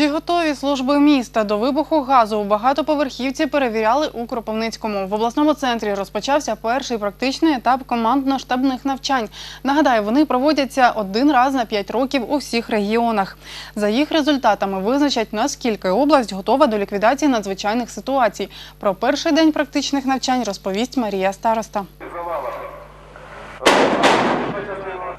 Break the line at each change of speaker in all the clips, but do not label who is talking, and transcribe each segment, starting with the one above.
Чи готові служби міста до вибуху газу у багатоповерхівці перевіряли у Кропивницькому? В обласному центрі розпочався перший практичний етап командно-штабних навчань. Нагадаю, вони проводяться один раз на п'ять років у всіх регіонах. За їх результатами визначать, наскільки область готова до ліквідації надзвичайних ситуацій. Про перший день практичних навчань розповість Марія Староста.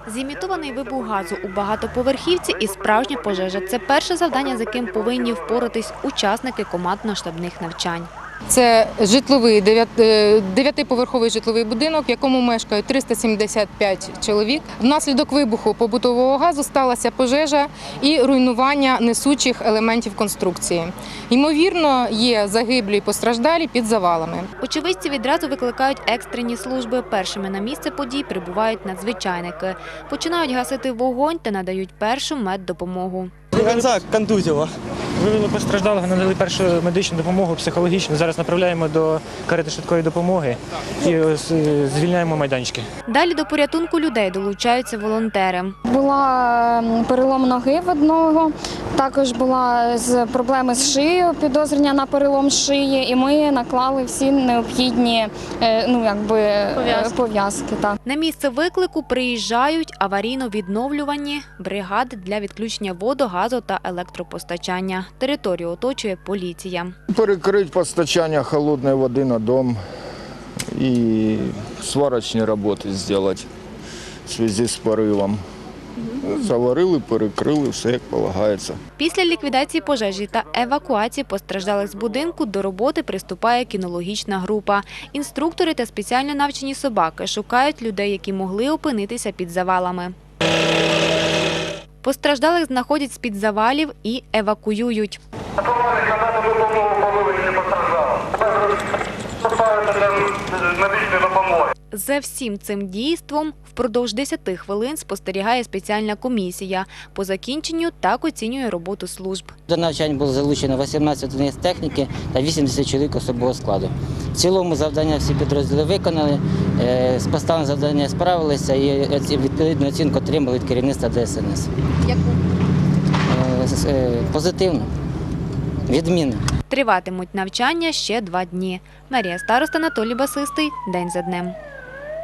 Зімітований вибух газу у багатоповерхівці і справжня пожежа – це перше завдання, з яким повинні впоратись учасники командно-штабних навчань.
Це житловий е, дев'ятиповерховий житловий будинок, в якому мешкають 375 чоловік. Внаслідок вибуху побутового газу сталася пожежа і руйнування несучих елементів конструкції. Ймовірно, є загиблі і постраждалі під завалами.
Очевидці відразу викликають екстрені служби. Першими на місце подій прибувають надзвичайники. Починають гасити вогонь та надають першу меддопомогу.
Ганця контузило.
Вивели постраждалого, надали першу медичну допомогу, психологічну. Зараз направляємо до карети швидкої допомоги і е, звільняємо майданчики.
Далі до порятунку людей долучаються волонтери.
Була перелом ноги в одного, також була з проблеми з шиєю, підозрення на перелом шиї, і ми наклали всі необхідні е, ну, якби, е, пов'язки. Так.
На місце виклику приїжджають аварійно-відновлювані бригади для відключення воду, газу та електропостачання. Територію оточує поліція.
Перекрыть постачание холодной воды на дом и сварочные работы сделать в связи з поривом. Заварили, перекрили, все як полагається.
Після ліквідації пожежі та евакуації постраждалих з будинку до роботи приступає кінологічна група. Інструктори та спеціально навчені собаки шукають людей, які могли опинитися під завалами. Постраждалих знаходять з-під завалів і евакуюють.
Надати.
За всім цим дійством впродовж 10 хвилин спостерігає спеціальна комісія. По закінченню так оцінює роботу служб.
До навчань було залучено 18 одиниць техніки та 80 чоловік особового складу. В цілому завдання всі підрозділи виконали, е, з поставленим завдання справилися і відповідну оцінку отримали від керівництва ДСНС.
Яку?
Е, е, Позитивно, відмінно.
Триватимуть навчання ще два дні. Марія Староста, Анатолій Басистий. День за днем.